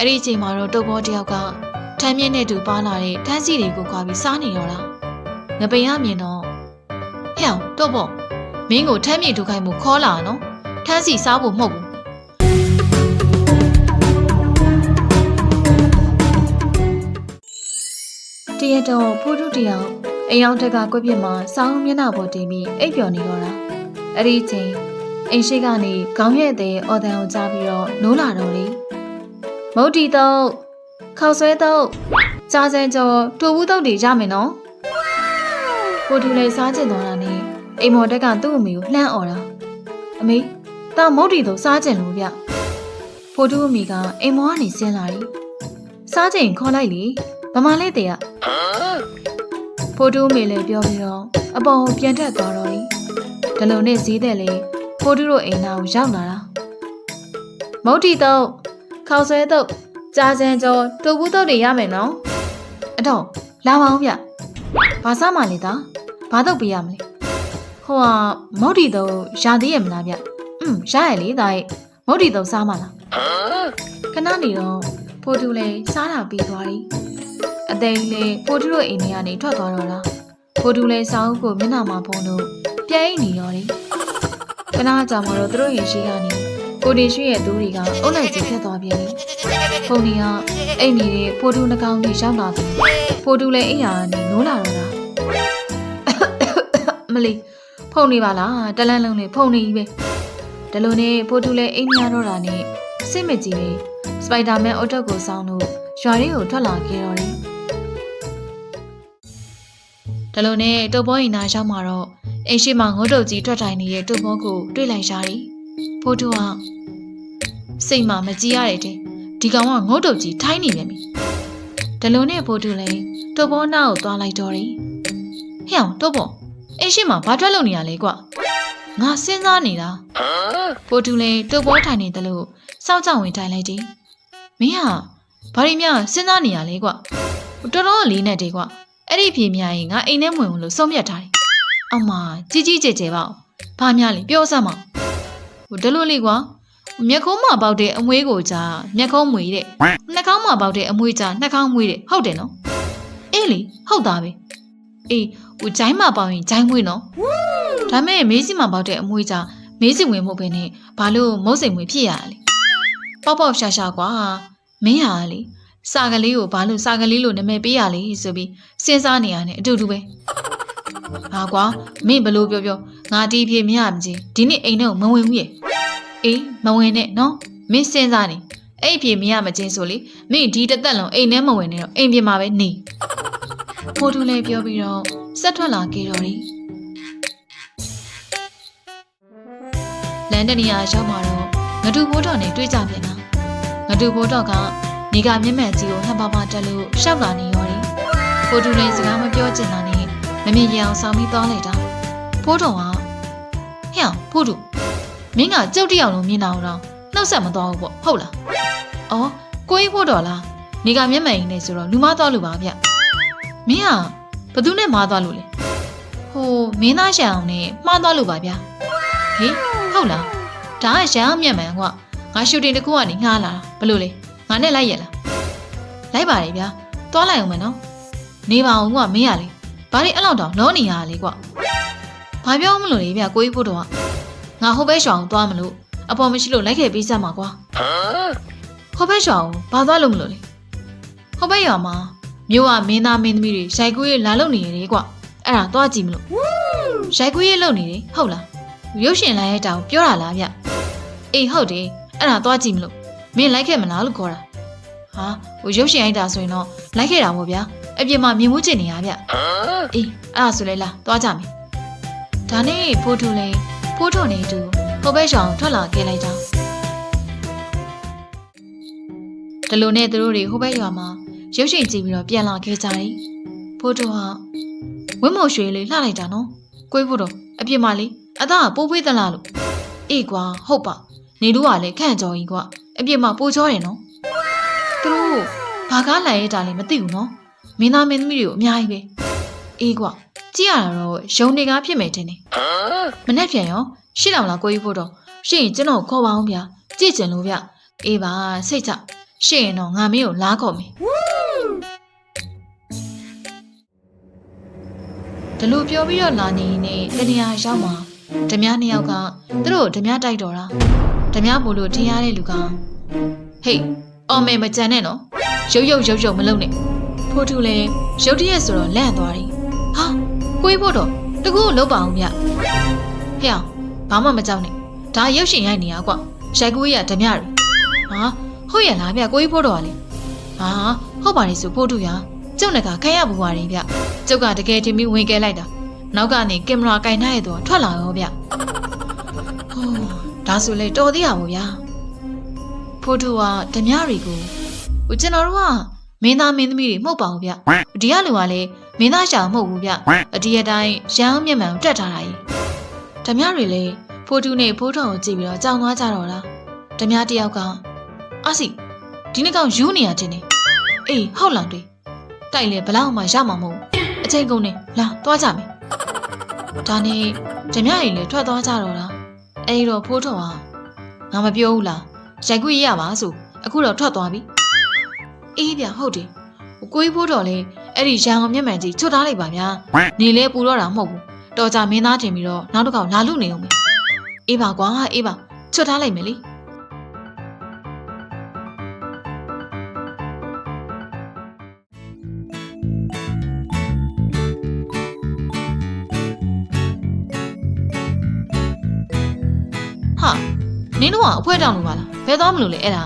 အဲ့ဒီအချိန်မှာတော့တုပ်ဘောတယောက်ကထမ်းမြင့်နဲ့တူပါလာတဲ့ထန်းစီတွေကိုခွာပြီးစားနေတော့တာငပိန်ရမြင်တော့ဟဲ့အောင်တုပ်ဘောမင်းကိုထမ်းမြင့်ဒုခိုင်းမှုခေါ်လာနော်ထန်းစီစားဖို့မဟုတ်ဘူးတရက်တော့ဖိုးထုတယောက်အိမ်အောင်တက်ကကွက်ပြစ်မှာစောင်းမျက်နှာပေါ်တင်ပြီးအိပ်ပျော်နေတော့တာအဲ့ဒီအချိန်အိမ်ရှိကနေခေါင်းရဲ့တဲ့အော်တန်ကိုကြားပြီးတော့နိုးလာတော့လေ မုတ်တီတော့ခောက်ဆွဲတော့ကြားစံကျော်တူဘူးတော့တွေရမယ်နော်ဖိုးထုလည်းစားကျင်တော့တာနဲ့အိမ်မော်တက်ကသူ့အမေကိုလှမ်းអော်တာအမေတာမုတ်တီတော့စားကျင်လို့ဗျဖိုးထုအမေကအိမ်မော်ကနေဆင်းလာတယ်စားကျင်ခေါ်လိုက်လေဗမာလေးတဲ့ကဖိုတူးမေလည်းပြောပြီးတော့အပေါ်ကိုပြန်တက်သွားတော့လေဒလုံနဲ့ဈေးတဲ့လေဖိုတူးတို့အိမ်သားကိုရောက်လာတာမုတ်တီတော့ ခေါက်ဆွဲတော့ကြာစံကျော်တူဘူးတော့တွေရမယ်နော်အတော့လာပါအောင်ဗျဘာစားမှလဲသားဘာတော့ပေးရမလဲဟိုကမုတ်တီတော့ရာသေးရမလားဗျอืมရရလေသားရဲ့မုတ်တီတော့စားမလားခဏနေတော့ဖိုတူးလည်းစားတာပြီးသွားပြီအသိန်းလေးဖိုတူးတို့အိမ်ထဲကနေထွက်သွားတော့လားဖိုတူလဲစာအုပ်ကိုမျက်နှာမှာဖုံးလို့ပြိုင်နေတော့တယ်။ခဏကြာမှတော့သူတို့ရင်ရှိကနေ ကိုတင်ရွှေရဲ့သူတွေကအုတ်လိုက်ကြီးဖြတ်သွားပြန်တယ်။ဖုန်ဒီကအိမ်နေတဲ့ဖိုတူနှကောင်ကြီးရောက်လာတယ်။ဖိုတူလဲအိမ်ယာကနေနိုးလာတော့တာ။မလီဖုန်နေပါလားတလန်းလုံးနဲ့ဖုန်နေကြီးပဲ။ဒါလိုနဲ့ဖိုတူလဲအိမ်များတော့တာနဲ့စိတ်မကြည်ပဲစပိုက်ဒါမန်အော်တက်ကိုစောင်းလို့ရွာရင်းကိုထွက်လာခဲ့တော့တယ်။ဒါလိုနဲ့တုပ်ဘောရင်နာရောက်မှာတော့အိမ်ရှိမှာငုတ်တုတ်ကြီးထွက်ထိုင်နေတဲ့တုပ်ဘောကိုတွေ့လိုက်ရတယ်။ ဖိုးတူကစိတ်မှမကြည့်ရတဲ့တဲ့ဒီကောင်ကငုတ်တုတ်ကြီးထိုင်းနေပြန်ပြီ။ဒါလိုနဲ့ဖိုးတူလည်းတုပ်ဘောနာကိုသွားလိုက်တော့တယ်။ဟဲ့အောင်တုပ်ဘောအိမ်ရှိမှာဘာထွက်လုပ်နေရလဲကွ။ငါစဉ်းစားနေတာ။ဖိုးတူလည်းတုပ်ဘောထိုင်နေတယ်လို့စောက်ကြောင်ဝင်ထိုင်လိုက်တယ်။မင်းဟာဘာရီမြစဉ်းစားနေရလဲကွ။တော်တော်လေးနဲ့တေကွ။အဲ့ဒီဖြေမြရင်ငါအိမ်ထဲဝင်ဝင်လို့ဆုံးဖြတ်ထားတယ်။အမကြီးကြီးကျယ်ကျယ်ပေါ့။ဘာများလဲပြောစမ်းမ။ဟို တလို့လေးကွာ။မျက်ခုံးမှာပေါက်တဲ့အမွေးကိုကြာမျက်ခုံးမွေတဲ့။နှာခေါင်းမှာပေါက်တဲ့အမွေးကြာနှာခေါင်းမွေတဲ့ဟုတ်တယ်နော်။အေးလေဟုတ်သားပဲ။အေးဟိုဂျိုင်းမှာပေါက်ရင်ဂျိုင်းမွေးနော်။ဒါမဲ့မေးစီမှာပေါက်တဲ့အမွေးကြာမေးစီဝင်မှုပဲနဲ့ဘာလို့မုတ်စိမ်မွေဖြစ်ရလဲ။ပေါက်ပေါက်ရှာရှာကွာ။မင်းဟာလေစာကလေးကိုဘာလို့စာကလေးလို့နာမည်ပေးရလဲဆိုပြီးစဉ်းစားနေရတယ်အတူတူပဲ။ ဟာကွာမင်းဘလို့ပြောပြောငါတီးပြေမရမချင်းဒီနေ့အိမ်ထဲကိုမဝင်ဘူးရဲ့။အေးမဝင်နဲ့နော်မင်းစဉ်းစားနေအဲ့အပြေမရမချင်းဆိုလေမင်းဒီတစ်သက်လုံးအိမ်ထဲမဝင်နဲ့တော့အိမ်ပြင်မှာပဲနေ။ဖိုးတူလည်းပြောပြီးတော့ဆက်ထွက်လာခဲ့တော့တယ်။လန်ဒန်နေရာရောက်မှာတော့ငတူဘိုးတော်နဲ့တွေ့ကြပြန်တာ။ငတူဘိုးတော်ကနေကမျက်မှန်ကြီးကိုဟန်ပါပါတက်လို့ရှောက်လာနေရောတယ်။ဖိုးတူလည်းစကားမပြောချင်တာနဲ့ မမြင်ရအောင်ဆောင်ပြီးသွားလိုက်တာ။ဖိုးတော်ကဟဲ့အောင်ဖိုးတူမင်းကကြောက်တယောက်လုံးမြင်တာတော့နှုတ်ဆက်မသွားဘူးပေါ့ဟုတ်လား။အော်ကိုကြီးဖိုးတော်လားနေကမျက်မှန်ကြီးနဲ့ဆိုတော့လူမသွားလို့ပါဗျ။မင်းကဘသူနဲ့မားသွားလို့လဲ။ဟိုမင်းသားရှံအောင်နဲ့မှားသွားလို့ပါဗျာ။ဟေးဟုတ်လား။ဒါကရန်အောင်မျက်မှန်ကွာ။ငါရှူတင်တစ်ခုကနေငှားလာတာဘလို့လဲ။ငါနဲ့လိုက်ရလား။လိုက်ပါလေဗျာ။သွားလိုက်အောင်မယ်နော်။နေပါအောင်ကွာမင်းရလေ။ ဘာလို့အဲ့လောက်တောင်လောနေရလဲကွာ။ဘာပြောမလို့လေဗျာကိုကြီးဖို့တော့ကငါဟိုဘက်ရှောင်သွားမလို့အပေါ်မရှိလို့လိုက်ခဲ့ပေးစမ်းပါကွာ။ဟိုဘက်ရှောင်ဘာသွားလို့မလို့လဲ။ဟိုဘက်ရွာမှာမြို့ကမင်းသားမင်းသမီးတွေရိုက်ကူးရေးလာလုပ်နေရတယ်ကွာ။အဲ့ဒါသွားကြည့်မလို့။ရိုက်ကူးရေးလုပ်နေတယ်ဟုတ်လား။ရုပ်ရှင်လိုက်ရတောင်ပြောတာလားဗျ။အေးဟုတ်တယ်။အဲ့ဒါသွားကြည့်မလို့။မင်းလိုက်ခဲ့မလားလို့ခေါ်တာ။ဟာဟိုရုပ်ရှင်ရိုက်တာဆိုရင်တော့လိုက်ခဲ့တာပေါ့ဗျာ။ အပြင်မှာမြင်မှုကျင်နေရဗျ။အေးအဲ့ဒါဆိုလေလားသွားကြမယ်။ဒါနဲ့ဖိုးထုလေးဖိုးထုံနေတူဟိုဘက်ရှောင်ထွက်လာခဲ့လိုက်တာ။ဒီလိုနဲ့သူတို့တွေဟိုဘက်ရွာမှာရုပ်ရှင်ကြည့်ပြီးတော့ပြန်လာခဲ့ကြတယ်။ဖိုးထုဟာဝင်းမော်ရွှေလေးလှလိုက်တာနော်။ကိုယ်ဖို့တော့အပြင်မှာလေအသားကပိုးပွေးသလားလို့။အေးကွာဟုတ်ပါ။နေတို့ကလည်းခန့်ကြော်ကြီးကွာ။အပြင်မှာပိုးချောတယ်နော်။သူတို့ဘာကားလိုက်ရတာလဲမသိဘူးနော်။ မင်းသားမင်းသမီးတွေကိုအများကြီးပဲ။အေးကွာကြည့်ရတာတော့ယုံနေကားဖြစ်မယ်ထင်တယ်။မနဲ့ပြန်ရောရှိလောင်လားကိုကြီးဖို့တော့ရှိရင်ကျွန်တော်ခေါ်ပါအောင်ဗျာ။ကြည့်ကျင်လို့ဗျ။အေးပါစိတ်ချရှင့်ရင်တော့ငါမင်းကိုလားခေါ်မယ်ဒီလိုပြောပြီးတော့လာနေရင်နဲ့တနေရာရောက်မှာဓမြနှစ်ယောက်ကသူတို့ဓမြတိုက်တော်တာဓမြပို့လို့ထင်ရတဲ့လူကဟေးအော်မေမကြံနဲ့နော်ရုပ်ရုပ်ရုပ်ရုပ်မလုပ်နဲ့ ဖိုးထူလည်းရုတ်တရက်ဆိုတော့လန့်သွားတယ်ဟာကိုကြီးဖို့တော့တကူလုံးပါအောင်ဗျဟဲ့အောင်ဘာမှမကြောက်နဲ့ဒါရုပ်ရှင်ရိုက်နေရကွရိုက်ကူးရဓမြတွေဟာဟုတ်ရလားဗျကိုကြီးဖို့တော့ကလေဟာဟုတ်ပါလေဆိုဖိုးထူရကျုပ်နဲ့ကခိုင်းရဘူးပါရင်ဗျကျုပ်ကတကယ်တင်ပြီးဝင်ကဲလိုက်တာနောက်ကနေကင်မရာကင်ထားရတော့ထွက်လာရောဗျဟိုးဒါဆိုလေတော်သေးရပါဗျာဖိုးထူကဓမြတွေကိုဟိုကျွန်တော်တို့က မင်းသားမင်းသမီးတွေမဟုတ်ပါဘူးဗျဒီကလူကလည်းမင်းသားရှာမဟုတ်ဘူးဗျအဒီအတိုင်းရန်အောင်မျက်မှန်ကိုတက်ထားတာကြီးဓမြတွေလည်းဖိုးထူနဲ့ဖိုးထောင်ကိုကြည့်ပြီးတော့ကြောင်သွားကြတော့လားဓမြတယောက်ကအာစီဒီနေ့ကောင်ယူနေရခြင်းနေအေးဟုတ်လားတွေ့တိုက်လေဘလောက်မှရမှာမဟုတ်ဘူးအချိန်ကုန်နေလာသွားကြမယ်ဒါနဲ့ဓမြရင်လည်းထွက်သွားကြတော့လားအဲဒီတော့ဖိုးထောင်ကငါမပြောဘူးလားရိုက်ခွေရပါဆိုအခုတော့ထွက်သွားပြီ အေးဗျဟုတ်တယ်ကိုကြီးဖိုးတော်လေအဲ့ဒီရန်အောင်မျက်မှန်ကြီးချွတ်ထားလိုက်ပါဗျာနေလဲပူတော့တာမဟုတ်ဘူးတော်ကြမင်းသားတင်ပြီးတော့နောက်တစ်ခေါက်လာလို့နေအောင်မယ်အေးပါကွာအေးပါချွတ်ထားလိုက်မယ်လေဟာနင်းတို့ကအဖွဲတောင်လို့ပါလားဘယ်သွားမလို့လဲအဲ့ဒါ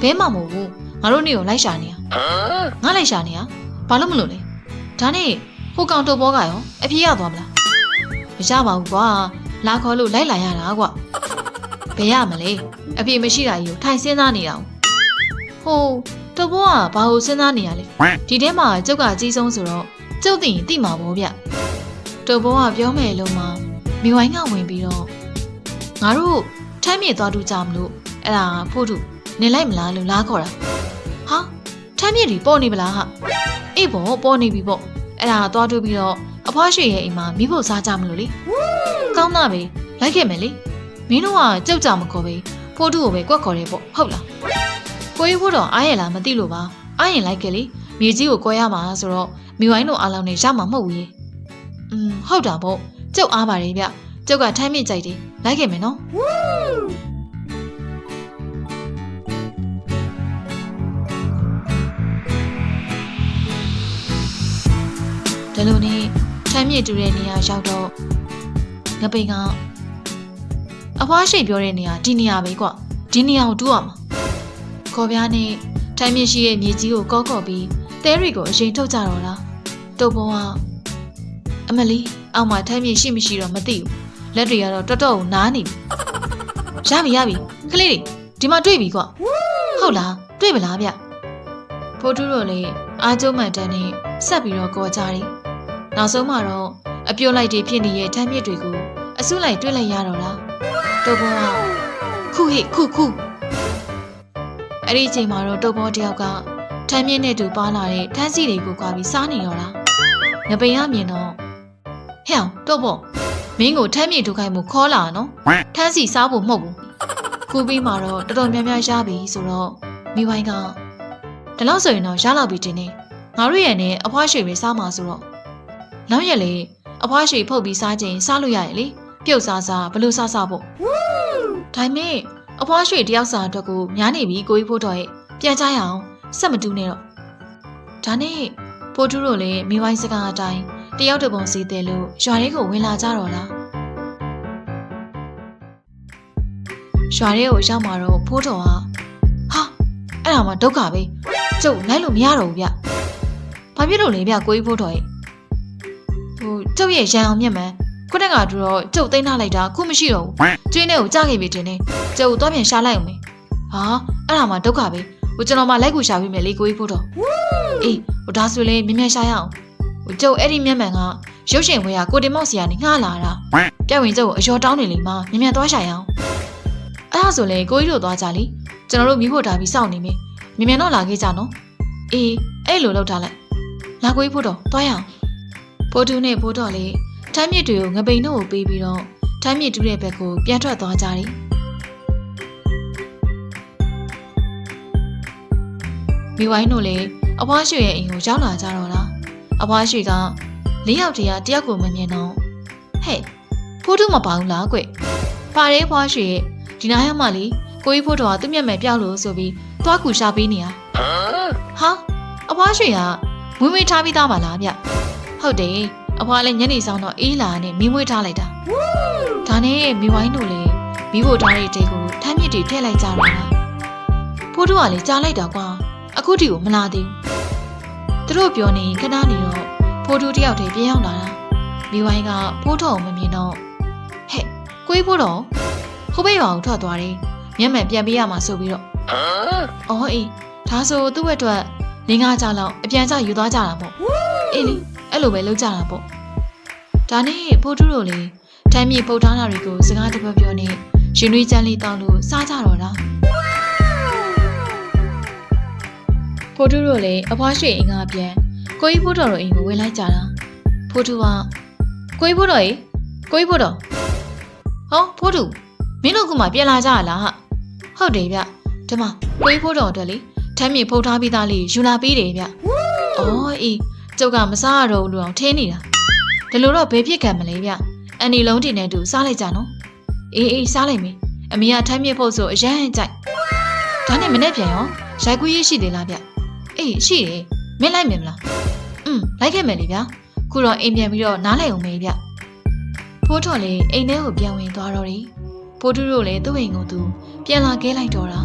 ဘဲမှမဟုတ်ဘူး ငါတို့နေကိုလိုက်ရှာနေရငါလိုက်ရှာနေရဘာလို့မလို့လဲဒါနဲ့ဟိုကောင်တုတ်ဘောကရောအပြေးရသွားမလားမရပါဘူးကွာလာခေါ်လို့လိုက်လာရတာကွာဘယ်ရမလဲအပြေမရှိတာကြီးကိုထိုင်စဉ်းစားနေတာဟိုတုတ်ဘောကဘာလို့စဉ်းစားနေရလဲဒီထဲမှာကျုပ်ကအကြီးဆုံးဆိုတော့ကျုပ်သိရင်သိမှာပေါ့ဗျတုတ်ဘောကပြောမယ်လို့မှမိဝိုင်းကဝင်ပြီးတော့ငါတို့ထမ်းမြေသွားတူကြမလို့အဲ့ဒါဖို့တူနေလိုက်မလားလို့လားခေါ်တာဟာ ထမ်းမြေတွေပေါ်နေပလားဟာအေးပေါ့ပေါ်နေပြီပေါ့အဲ့ဒါသွားတူပြီးတော့အဖွားရွှေရဲ့အိမ်မှာမိဖို့စားကြမလို့လေကောင်းတာပဲလိုက်ခဲ့မယ်လေမင်းတို့ကကြောက်ကြမခေါ်ပဲဖိုးတူကိုပဲကွက်ခေါ်တယ်ပေါ့ဟုတ်လားကိုကြီးဖို့တော့အားရလားမသိလို့ပါအားရင်လိုက်ခဲ့လေမြေကြီးကိုကွဲရမှာဆိုတော့မိဝိုင်းတို့အားလုံးနဲ့ရမှာမဟုတ်ဘူးရေอืมဟုတ်တာပေါ့ကျုပ်အားပါတယ်ဗျကျုပ်ကထိုင်းမြင့်ကြိုက်တယ်လိုက်ခဲ့မယ်နော် ဒီလိုနဲ့ထိုင်းမြင့်တူတဲ့နေရာရောက်တော့ငပိန်ကအဖွားရှိပြောတဲ့နေရာဒီနေရာပဲကွဒီနေရာကိုတူးအောင်ခေါ်ပြားနဲ့ထိုင်းမြင့်ရှိရဲ့မြေကြီးကိုကောကော့ပြီးတဲရီကိုအရင်ထုတ်ကြတော့လားတုတ်ဘောကအမလီအောက်မှာထိုင်းမြင့်ရှိမရှိတော့မသိဘူးလက်တွေကတော့တော်တော်ကိုနားနေပြီရပြီရပြီကလေးတွေဒီမှာတွေ့ပြီကွဟုတ်လားတွေ့မလားဗျဖိုးထူးတို့လည်း အားကျုံးမှန်တန်းနဲ့ဆက်ပြီးတော့ကြော်ကြတယ်နောက်ဆုံးမှာတော့အပြိုလိုက်တွေဖြစ်နေတဲ့ထမ်းမြစ်တွေကိုအဆုလိုက်တွေ့လိုက်ရတော့လားတုတ်ဘောကခုဟိခုခုအဲ့ဒီအချိန်မှာတော့တုတ်ဘောတယောက်ကထမ်းမြစ်နဲ့တူပါလာတဲ့ထမ်းစီတွေကိုကွာပြီးစားနေတော့လားငပိန်ရမြင်တော့ဟဲ့အောင်တုတ်ဘောမင်းကိုထမ်းမြစ်ဒုခိုင်းမှုခေါ်လာနော်ထမ်းစီစားဖို့မဟုတ်ဘူးခုပြီးမှတော့တော်တော်များများရပြီဆိုတော့မိဝိုင်းက ဒီလောက်ဆိုရင်တော့ရလောက်ပြီတင်နေငါတို့ရဲ့နဲ့အဖွားရွှေပဲစားမှာဆိုတော့နောက်ရက်လေအဖွားရွှေဖုတ်ပြီးစားခြင်းစားလို့ရရဲ့လေပြုတ်စားစားဘလို့စားစားဖို့ဒါမဲ့အဖွားရွှေတယောက်စာအတွက်ကိုများနေပြီကိုကြီးဖို့တော့ရဲ့ပြန်ကြရအောင်စက်မတူးနဲ့တော့ဒါနဲ့ဖိုးထူးတို့လည်းမိဝိုင်းစကားအတိုင်းတယောက်တစ်ပုံစီတယ်လို့ရွာလေးကိုဝင်လာကြတော့လားရွာလေးကိုရောက်มาတော့ဖိုးတော်ကဟာအဲ့ဒါမှဒုက္ခပဲ ကျုပ်လိုက်လို့မရတော့ဘူးဗျဘာဖြစ်လို့လဲဗျကိုကြီးဖိုးတော်ရဲ့ဟိုကျုပ်ရဲ့ရန်အောင်မြက်မှန်ခုနကတူတော့ကျုပ်သိမ်းထားလိုက်တာခုမရှိတော့ဘူးကျွင်းထဲကိုကြားခဲ့ပြီတင်နေကျုပ်သွားပြန်ရှာလိုက်အောင်မေဟာအဲ့ဒါမှဒုက္ခပဲဟိုကျွန်တော်မှလိုက်ကူရှာပြီးမယ်လေကိုကြီးဖိုးတော်အေးဟိုဒါဆိုလေမြင်မြန်ရှာရအောင်ဟိုကျုပ်အဲ့ဒီမျက်မှန်ကရုပ်ရှင်ဝဲကကိုတင်မောက်စီကနေငှားလာတာပြက်ဝင်ကျုပ်ကိုအယော်တောင်းနေလိမ့်မှာမြင်မြန်သွားရှာရအောင်အဲ့ဒါဆိုလေကိုကြီးတို့သွားကြလေကျွန်တော်တို့မိဖို့တာပြီးစောင့်နေမယ် မြင်မြန်တော့လာခဲ့ကြနော်အေးအဲ့လိုလုပ်ထားလိုက်လာကိုကြီးဖို့တော့သွားရအောင်ဖိုးတူနဲ့ဖိုးတော်လေးထမ်းမြစ်တွေကိုငပိန်တို့ကိုပေးပြီးတော့ထမ်းမြစ်တူးတဲ့ဘက်ကိုပြန်ထွက်သွားကြတယ်မိဝိုင်းတို့လည်းအဖွားရွှေရဲ့အိမ်ကိုရောက်လာကြတော့လားအဖွားရွှေကလေးယောက်တည်းကတယောက်ကိုမမြင်တော့ဟဲ့ဖိုးထုမပါဘူးလားကွပါရဲဖွားရွှေရဲ့ဒီနားရမလေးကိုကြီးဖိုးတော်ကသူ့မျက်မှန်ပြောက်လို့ဆိုပြီး သွားကူရှာပေးနေတာဟာအဖွားရွှေကမွေးမွေးထားပြီးသားပါလားဗျဟုတ်တယ်အဖွားလည်းညနေဆောင်တော့အေးလာနဲ့မီးမွေးထားလိုက်တာဒါနဲ့မိဝိုင်းတို့လည်းမိဖို့ထားတဲ့တဲကိုထမ်းမြစ်တွေထည့်လိုက်ကြတော့လားဖိုးထုကလည်းကြားလိုက်တာကွာအခုတီကိုမလာသေးဘူးသူတို့ပြောနေခဏနေတော့ဖိုးထုတယောက်တည်းပြန်ရောက်လာတာမိဝိုင်းကဖိုးထုံမမြင်တော့ဟဲ့ကိုကြီးဖိုးတော်ဟိုဘက်ရွာကိုထွက်သွားတယ်မျက်မှန်ပြန်ပေးရမှာဆိုပြီးတော့ အော်အေးဒါဆိုသူ့ဘက်အတွက်လင်းကားကြလောက်အပြန်ကြယူသွားကြတာပေါ့အေးလေအဲ့လိုပဲလုပ်ကြတာပေါ့ဒါနဲ့ဖိုးထုတို့လေတမ်းမြေပုတ်ထားတာတွေကိုစကားတပတ်ပြောနေရှင်နွေးချမ်းလေးတောင်းလို့စားကြတော့တာဖိုးထုတို့လည်းအဖွားရွှေအိမ်ကပြန်ကိုကြီးဖိုးတော်တို့အိမ်ကိုဝင်လိုက်ကြတာဖိုးထုကကိုကြီးဖိုးတော်ရေကိုကြီးဖိုးတော်ဟောဖိုးထုမင်းတို့ကမှပြန်လာကြရလားဟဟုတ်တယ်ဗျ ဒီမှာကိုကြီးဖိုးတော်အတွက်လေထမ်းမြေဖုတ်ထားပြီးသားလေးယူလာပေးတယ်ဗျအော်အေးကျုပ်ကမစားရတော့ဘူးလို့အောင်ထင်းနေတာဒီလိုတော့ဘယ်ဖြစ်ခံမလဲဗျအန်ဒီလုံးတင်နဲ့တူစားလိုက်ကြနော်အေးအေးစားလိုက်မေအမေကထမ်းမြေဖုတ်ဆိုအရန်ကြိုက်ဒါနဲ့မနေ့ပြန်ရောရိုက်ကူးရေးရှိသေးလားဗျအေးရှိတယ်မင်းလိုက်မယ်မလားอืมလိုက်ခဲ့မယ်လေဗျခုတော့အိမ်ပြန်ပြီးတော့နားလိုက်အောင်မေဗျဖိုးထော်လေးအိမ်ထဲကိုပြန်ဝင်သွားတော့တယ်ဖိုးတူးတို့လည်းသူ့အိမ်ကိုသူပြန်လာခဲ့လိုက်တော့တာ